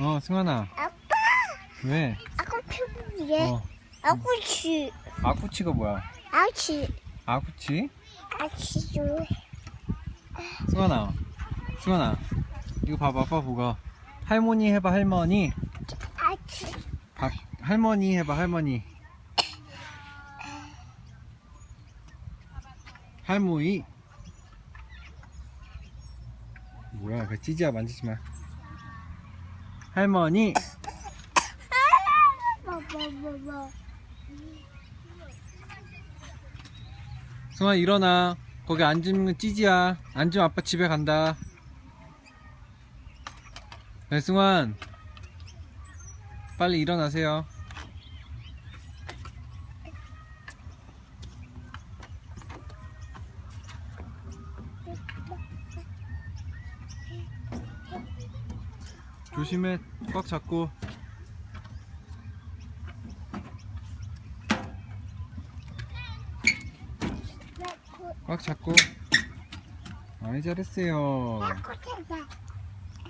어, 승환아. 아빠, 왜? 아빠 피부에 어, 아구치, 아쿠치가 뭐야? 아치, 아쿠치? 아치 좀 승환아. 승환아. 이거 봐봐, 아빠 보고. 할머니 해봐, 할머니. 아치, 박, 할머니 해봐, 할머니. 할머니. 뭐야, 그 찌지야, 만지지 마. 할머니. 승환 일어나. 거기 앉으면 찌지야. 앉으면 아빠 집에 간다. 네, 승환. 빨리 일어나세요. 조심해. 꽉 잡고. 꽉 잡고. 아이 잘했어요. 아구 잡아,